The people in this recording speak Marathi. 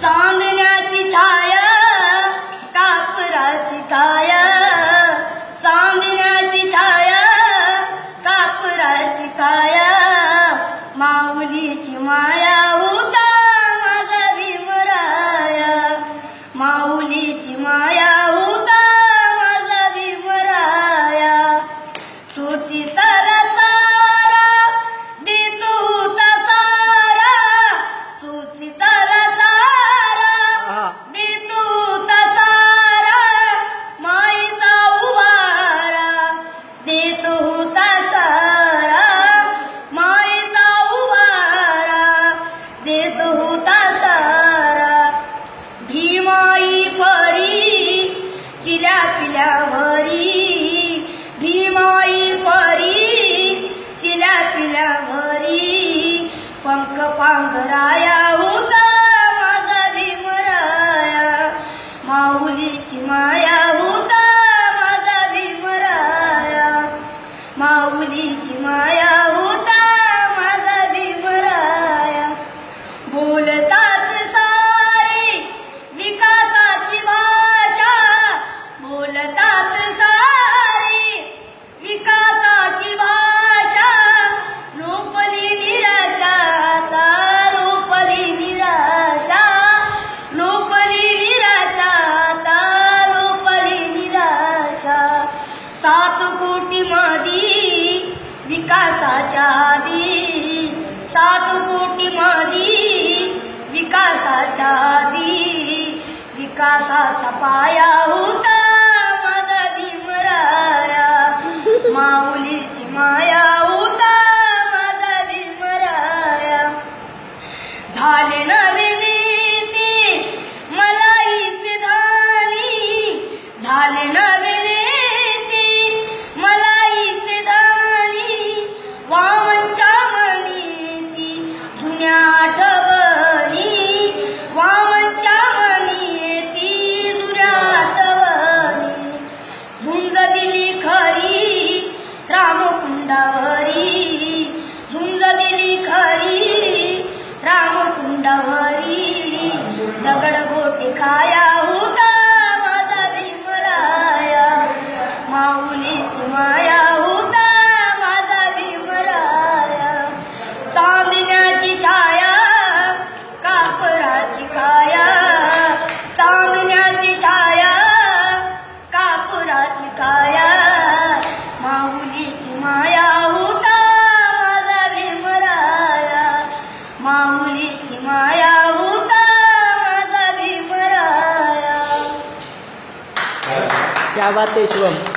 चांदण्याची छाया कापराची काया. चांदण्याची छाया कापराची काया. माऊलीची माया उदा पांघराया उता माझा भीमराया माऊलीची माया विकासाच्या आधी सात कोटी मादी विकासाच्या आधी विकासाचा पाया होता माझा भीमराया माऊ दिली खरी रामकुंडावरी झुंज दिली खरी रामकुंडावरी दगड गोटी खाया या वातेश्वम.